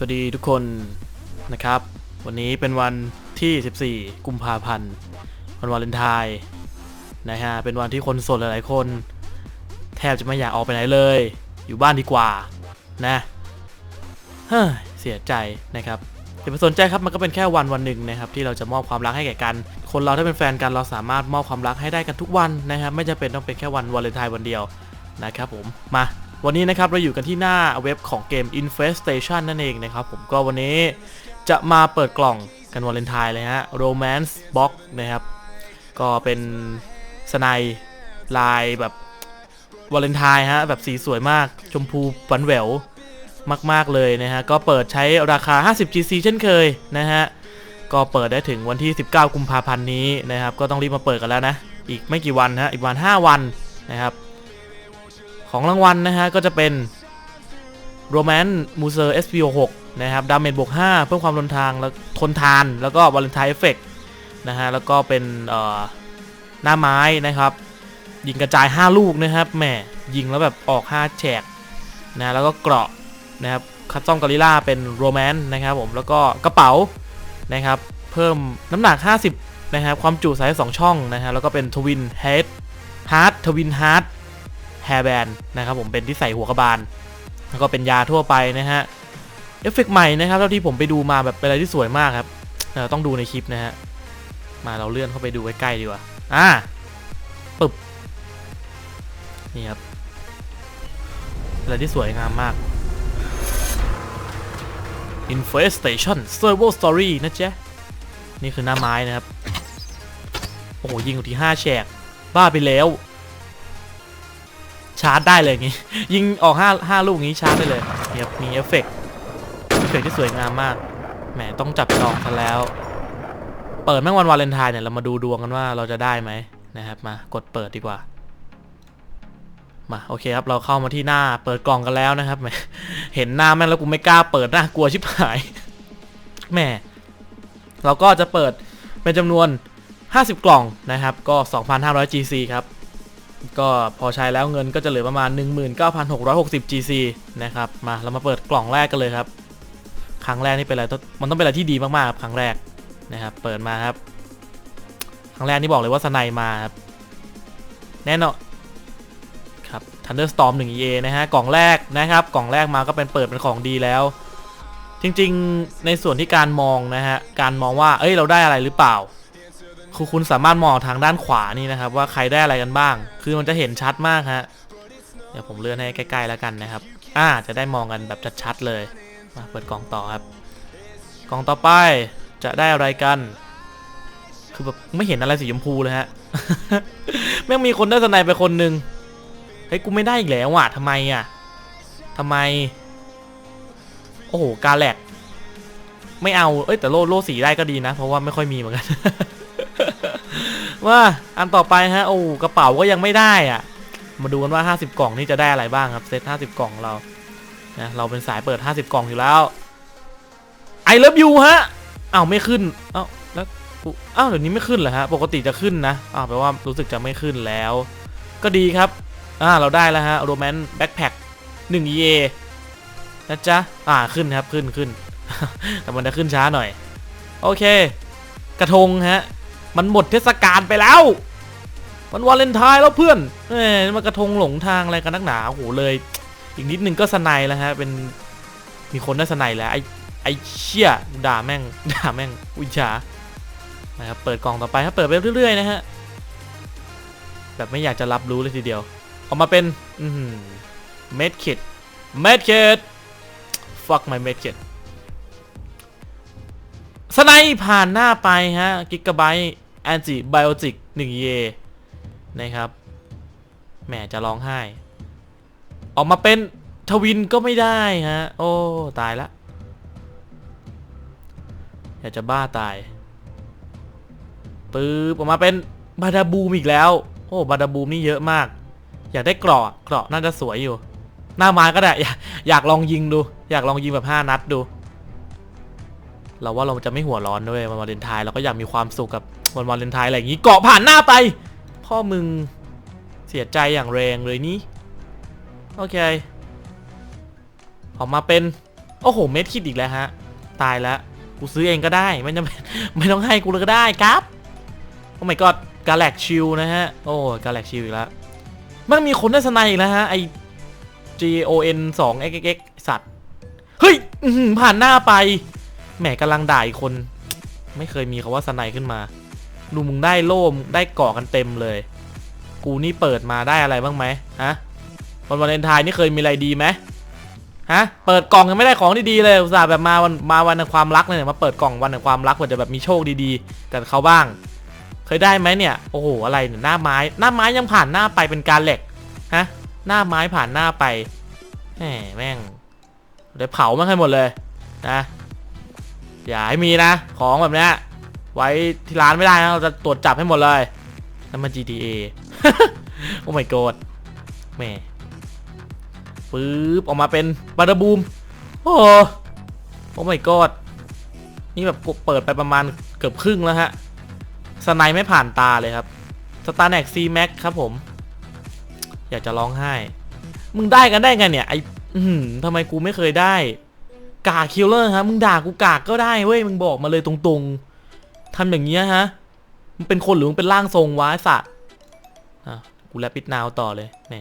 สวัสดีทุกคนนะครับ วันนี้เป็นวันที่ 14 กุมภาพันธ์วันวาเลนไทน์นะฮะเป็นวันที่คนสดหลายๆคน แทบจะไม่อยากออกไปไหนเลย อยู่บ้านดีกว่านะเฮ้ยเสียใจนะครับอย่าไปสนใจครับมันก็เป็นแค่วันวันหนึ่งนะครับ ที่เราจะมอบความรักให้แก่กัน คนเราถ้าเป็นแฟนกันเราสามารถมอบความรักให้ได้กันทุกวันนะครับ ไม่จำเป็นต้องเป็นแค่วันวาเลนไทน์วันเดียวนะครับผมมา วันนี้นะครับเราอยู่กันที่หน้าเว็บของเกม Infestation นั่นเองนะครับผมก็วันนี้จะมาเปิดกล่องกันวาเลนไทน์เลยฮะ Romance Box นะครับ ก็เป็นสไนด์ลายแบบวาเลนไทน์ฮะ แบบสีสวยมากชมพูหวานแหววมาก ๆ เลยนะฮะ ก็เปิดใช้ราคา 50 GC เช่นเคยนะฮะ ก็เปิดได้ถึงวันที่ 19 กุมภาพันธ์นี้นะครับ ก็ต้องรีบมาเปิดกันแล้วนะ อีกไม่กี่วันฮะ อีกวัน 5 วันนะครับ ของรางวัลนะฮะ ก็จะเป็น Romance m u s e r SPO6 นะครับ ดาเมจบวก 5 เพิ่มความทนทางแล้วทนทาน แล้วก็ Valentine Effect นะฮะ แล้วก็เป็นหน้าไม้นะครับ ยิงกระจาย 5 ลูกนะครับแหมยิงแล้วแบบออก 5 แฉกนะแล้วก็เกราะนะครับคัสตอมกอริล่าเป็นโรแมนต์นะครับผมแล้วก็กระเป๋านะครับเพิ่มน้ำหนัก 50นะครับความจุส่สองช่องนะฮะแล้วก็เป็นทวินเฮดฮาร์ดทวินฮาร์ด แฮร์แบนนะครับผมเป็นที่ใส่หัวกระบาล แล้วก็เป็นยาทั่วไปนะฮะ เอฟเฟกต์ใหม่นะครับเท่าที่ผมไปดูมาแบบเป็นอะไรที่สวยมากครับต้องดูในคลิปนะฮะ มาเราเลื่อนเข้าไปดูใกล้ๆดีกว่า อ่าปึ๊บนี่ครับอะไรที่สวยงามมาก Infestation Server Story นะเจ๊นี่คือหน้าไม้นะครับ โอ้โห ยิงอยู่ที่ 5 แฉก บ้าไปแล้ว ชาร์จได้เลยอย่างงี้ ยิงออก5 5ลูกงี้ชาร์จได้เลยนี่ครับมีเอฟเฟกต์เอฟเฟกที่สวยงามมาก แหมต้องจับจองกันแล้ว เปิดแม่งวันวาเลนไทน์เนี่ยเรามาดูดวงกันว่าเราจะได้ไหมนะครับ มากดเปิดดีกว่า มาโอเคครับเราเข้ามาที่หน้าเปิดกล่องกันแล้วนะครับแหมเห็นหน้าแม่งแล้วกูไม่กล้าเปิดหน้ากลัวชิบหายแหมเราก็จะเปิดเป็นจำนวน 50 กล่องนะครับ ก็ 2,500 GC ครับ ก็พอใช้แล้วเงินก็จะเหลือประมาณ 19,660 GC นะครับ มาเรามาเปิดกล่องแรกกันเลยครับ ครั้งแรกนี่เป็นอะไรมันต้องเป็นอะไรที่ดีมากๆครับครั้งแรกนะครับ เปิดมาครับ ครั้งแรกนี่บอกเลยว่าสไนมาครับ แน่นอนครับ Thunderstorm 1 EA นะฮะ กล่องแรกนะครับ กล่องแรกมาก็เป็นเปิดเป็นของดีแล้ว จริงๆ ในส่วนที่การมองนะฮะ การมองว่า เอ้ย เราได้อะไรหรือเปล่า คือคุณสามารถมองทางด้านขวานี่นะครับ ว่าใครได้อะไรกันบ้าง คือมันจะเห็นชัดมากฮะเดี๋ยวผมเลื่อนให้ใกล้ๆแล้วกันนะครับ อ่า จะได้มองกันแบบชัดๆเลยมาเปิดกล่องต่อครับ กล่องต่อไปจะได้อะไรกัน คือแบบไม่เห็นอะไรสีชมพูเลยฮะแม่งมีคนได้สไนไปคนหนึ่งเฮ้ยกูไม่ได้อีกแล้วอะทำไมอะทำไม โอ้โหกาแลกไม่เอา เอ้ยแต่โล่โล่สีได้ก็ดีนะ เพราะว่าไม่ค่อยมีเหมือนกัน ว่าอันต่อไปฮะโอ้กระเป๋าก็ยังไม่ได้อะ มาดูกันว่า 50 กล่องนี่จะได้อะไรบ้างครับเซต50 กล่องเรานะเราเป็นสายเปิด 50 กล่องอยู่แล้วไอเลิฟยูฮะอ้าวไม่ขึ้นเอ้าแล้วอ้าวเดี๋ยวนี้ไม่ขึ้นเหรอฮะปกติจะขึ้นนะอ้าวแปลว่ารู้สึกจะไม่ขึ้นแล้ว ก็ดีครับอ่าเราได้แล้วฮะโรแมนต์แบ็คแพคหนึ่ง EA นะจ๊ะอ่าขึ้นครับขึ้นขึ้นแต่มันจะขึ้นช้าหน่อย โอเค กระทงฮะ มันหมดเทศกาลไปแล้ว มันวาเลนไทน์แล้วเพื่อนเอ้ยมันกระทงหลงทางอะไรกันนักหนาโอ้โหเลย อีกนิดนึงก็สไนแล้วฮะ เป็นมีคนได้สไนแล้วไอไอเชี่ยด่าแม่งด่าแม่งอุจฉานะครับเปิดกล่องต่อไปครับเปิดไปเรื่อยๆนะฮะแบบไม่อยากจะรับรู้เลยทีเดียวออกมาเป็นเมดคิดเมดคิด fuck my med kit สไนผ่านหน้าไปฮะกิกะไบต์แอนติไบโอติก1เยนะครับแหมจะร้องไห้ ออกมาเป็นทวินก็ไม่ได้ฮะ โอ้ ตายละอยากจะบ้าตายปื๊บออกมาเป็นบาดาบูมอีกแล้ว โอ้บาดาบูมนี่เยอะมาก อยากได้เกราะเกราะน่าจะสวยอยู่ หน้าไม้ก็ได้ อยากอยากลองยิงดู อยากลองยิงแบบ 5 นัดดู เราว่าเราจะไม่หัวร้อนด้วยวันวาเลนไทน์เราก็อยากมีความสุขกับวันวาเลนไทน์อะไรอย่างนี้เกาะผ่านหน้าไป พ่อมึงเสียใจอย่างแรงเลยนี่โอเค ออกมาเป็น โอ้โห เม็ดคิดอีกแล้วฮะ ตายแล้วกูซื้อเองก็ได้ไม่จำเป็นไม่ต้องให้กูเลยก็ได้ครับโอ้ my god กาแล็กชิลนะฮะ โอ้กาแล็กชิลอีกแล้วมันมีคนได้สไนอีกแล้วฮะไอ G O N 2 X X สัตว์ เฮ้ยผ่านหน้าไป แหมกำลังด่าอีกคน ไม่เคยมีคำว่าสไนขึ้นมา ดูมึงได้โล่มได้เกาะกันเต็มเลย กูนี่เปิดมาได้อะไรบ้างไหมฮะวันวาเลนไทน์นี่เคยมีอะไรดีไหมฮะ เปิดกล่องยังไม่ได้ของดีๆเลย อุตส่าห์แบบมาวันมาวันแห่งความรักเนี่ยมาเปิดกล่องวันแห่งความรักเพื่อจะแบบมีโชคดีๆกับเขาบ้าง เคยได้ไหมเนี่ย โอ้โห อะไรเนี่ยหน้าไม้ หน้าไม้ยังผ่านหน้าไปเป็นการเหล็ก ฮะ หน้าไม้ผ่านหน้าไปแหมแม่งเดี๋ยวเผามันให้หมดเลยนะ อย่าให้มีนะ ของแบบเนี้ยไว้ที่ร้านไม่ได้นะเราจะตรวจจับให้หมดเลยนั่นมัน GTA โอ้ my god แม่ปึ๊บออกมาเป็นบาร์บูมโอ้โอ้ my god นี่แบบเปิดไปประมาณเกือบครึ่งแล้วฮะสไนไม่ผ่านตาเลยครับสตาร์แน็กซีแม็กครับผม อยากจะร้องไห้ มึงได้กันได้ไงเนี่ยไออื้อหือทำไมกูไม่เคยได้ กากคิลเลอร์ฮะมึงด่ากูกากก็ได้เว้ยมึงบอกมาเลยตรงๆทำอย่างเงี้ยฮะมึงเป็นคนหรือมึงเป็นร่างทรงวะไอ้สัตว์อะกูแลปิดนาวต่อเลยแหม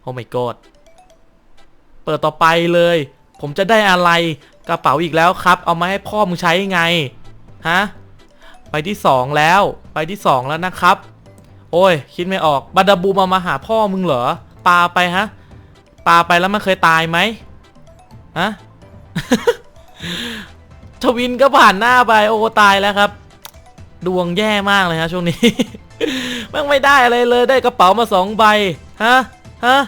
โอ้ my god เปิดต่อไปเลย ผมจะได้อะไรกระเป๋าอีกแล้วครับ เอามาให้พ่อมึงใช้ไงฮะไปที่สองแล้ว ไปที่สองแล้วนะครับ โอ้ย คิดไม่ออกบัดดาบูมามาหาพ่อมึงเหรอปาไปฮะปาไปแล้วมันเคยตายไหมฮะ ทวินก็ผ่านหน้าไปโอ้ตายแล้วครับ ดวงแย่มากเลยฮะช่วงนี้ม่งไม่ได้อะไรเลยได้กระเป๋ามาสองใบฮะฮะ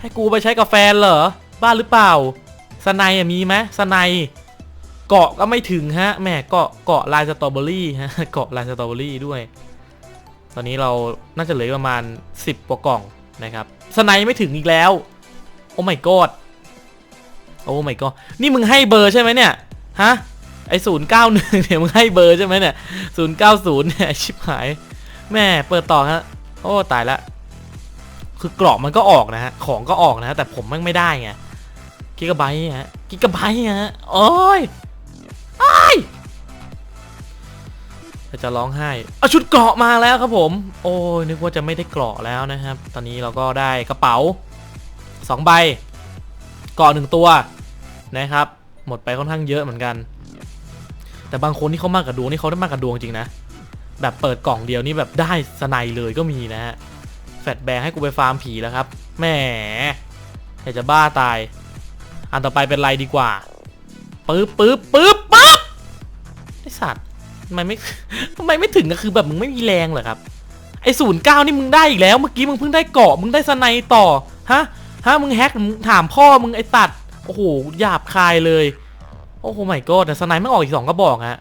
ให้กูไปใช้กับแฟนเหรอบ้าหรือเปล่าสไนอะมีไหมสไนเกาะก็ไม่ถึงฮะแหมเกาะเกาะลายสตรอเบอรี่ฮะเกาะลายสตรอเบอรี่ด้วย ตอนนี้เราน่าจะเหลือประมาณ 10กว่ากล่องนะครับสไนไม่ถึงอีกแล้ว โอ้ my god โอ้ my god นี่มึงให้เบอร์ใช่ไหมเนี่ยฮะไอศูนย์เก้าหนึ่งเนี่ยมึงให้เบอร์ใช่ไหมเนี่ยศูนย์เก้าศูนย์เนี่ยชิบหายแม่เปิดต่อฮะโอ้ตายละคือกรอบมันก็ออกนะฮะของก็ออกนะฮะแต่ผมม่งไม่ได้ไงกิกะไบต์ฮะกิกะไบต์ฮะโอ้ยอ้ยจะร้องไห้เอาชุดเกราะมาแล้วครับผม โอ้ยนึกว่าจะไม่ได้เกราะแล้วนะครับ ตอนนี้เราก็ได้กระเป๋าสองใบ กราะหนึ่งตัวนะครับ หมดไปค่อนข้างเยอะเหมือนกัน แต่บางคนที่เขามากกับดวงนี่เขาได้มากกับดวงจริงนะ แบบเปิดกล่องเดียวนี่แบบได้สไนเลยก็มีนะฮะ แฟดแบงให้กูไปฟาร์มผีแล้วครับ แหมอยากจะบ้าตาย อันต่อไปเป็นไรดีกว่า ปึ๊บปึ๊บปึ๊บปึ๊บไอสัตว์ทำไมไม่ทำไมไม่ถึงก็คือแบบมึงไม่มีแรงเหรอครับ ไอศูนย์เก้านี่มึงได้อีกแล้ว เมื่อกี้มึงเพิ่งได้เกาะ มึงได้สไนต่อ ฮะ ฮะมึงแฮกถามพ่อมึงไอตัดโอ้โหหยาบคายเลย โอ้โหไม่ก็แต่สไนไม่ออกอีกสองก็บอกฮะ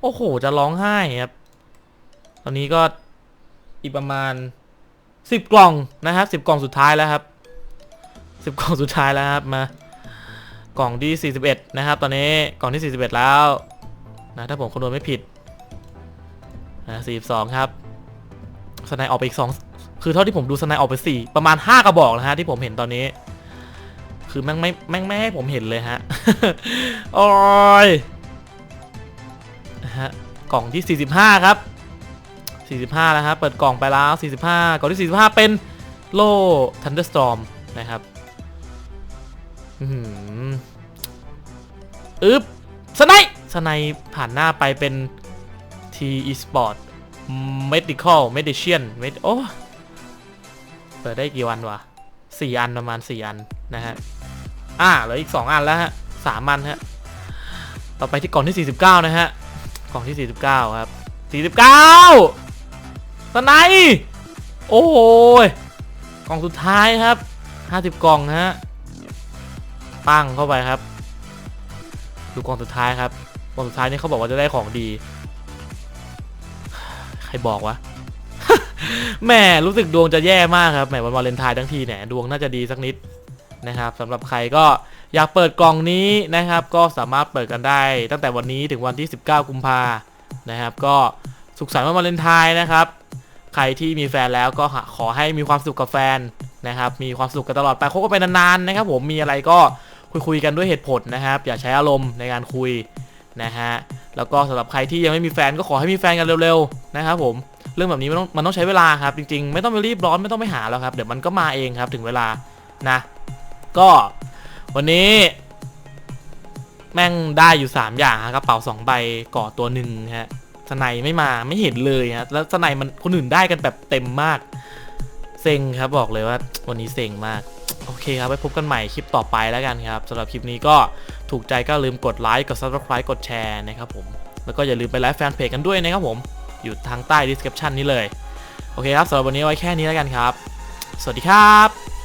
โอ้โหจะร้องไห้ครับ ตอนนี้ก็อีกประมาณสิบกล่องนะครับสิบกล่องสุดท้ายแล้วครับสิบกล่องสุดท้ายแล้วครับมากล่องที่ 41 นะครับ ตอนนี้กล่องที่ 41 แล้วนะถ้าผมคำนวณไม่ผิดนะ42 ครับสไนออกไปอีก2 คือเท่าที่ผมดูสไนออกไป 4 ประมาณ 5 กระบอกนะฮะที่ผมเห็นตอนนี้ คือแม่งไม่แม่งไม่ให้ผมเห็นเลยฮะโอ้ยนะฮะกล่องที่ 45 ครับ 45 แล้วครับเปิดกล่องไปแล้ว 45 กล่องที่ 45 เป็นโล่ Thunderstorm นะครับอืมอึ๊บสไนสไนผ่านหน้าไปเป็น T Esport Medical Medician Med โอ้ ปิดได้กี่วันวะสี่อันประมาณสี่อันนะฮะ อ่าเหลืออีกสองอันแล้วฮะสามอันฮะ ต่อไปที่กล่องที่49นะฮะ กล่องที่49ครับ49สไนป์โอ้ย กล่องสุดท้ายครับ50กล่องฮะ ปั้งเข้าไปครับ ดูกล่องสุดท้ายครับ กล่องสุดท้ายนี่เขาบอกว่าจะได้ของดี ใครบอกวะ แหม่รู้สึกดวงจะแย่มากครับแหมวันวาเลนไทน์ทั้งทีเนี่ยดวงน่าจะดีสักนิดนะครับสำหรับใครก็อยากเปิดกล่องนี้นะครับ ก็สามารถเปิดกันได้ ตั้งแต่วันนี้ถึงวันที่ 19 กุมภานะครับ ก็สุขสันต์วันวาเลนไทน์นะครับ ใครที่มีแฟนแล้วก็ขอให้มีความสุขกับแฟนนะครับ มีความสุขกันตลอดไปคบกันไปนานๆนะครับ ผมมีอะไรก็คุยคุยๆกันด้วยเหตุผลนะครับ อย่าใช้อารมณ์ในการคุยนะฮะแล้วก็สำหรับใครที่ยังไม่มีแฟนก็ขอให้มีแฟนกันเร็วๆนะครับผม เรื่องแบบนี้มันต้องมันต้องใช้เวลาครับจริงๆ ไม่ต้องไปรีบร้อนไม่ต้องไปหาแล้วครับ เดี๋ยวมันก็มาเองครับถึงเวลานะ ก็วันนี้ แม่งได้อยู่ 3 อย่างฮะกระเป๋า2ใบก่อตัวหนึ่งฮะสไนไม่มาไม่เห็นเลยฮะแล้วสไนมันคนอื่นได้กันแบบเต็มมากเซ็งครับบอกเลยว่าวันนี้เซ็งมากโอเคครับ ไปพบกันใหม่คลิปต่อไปแล้วกันครับสำหรับคลิปนี้ก็ถูกใจก็ลืมกดไลค์กด subscribe กดแชร์นะครับผม แล้วก็อย่าลืมไปไลฟ์แฟนเพจกันด้วยนะครับผม อยู่ทางใต้ description นี้เลย โอเคครับสำหรับวันนี้ไว้แค่นี้แล้วกันครับ สวัสดีครับ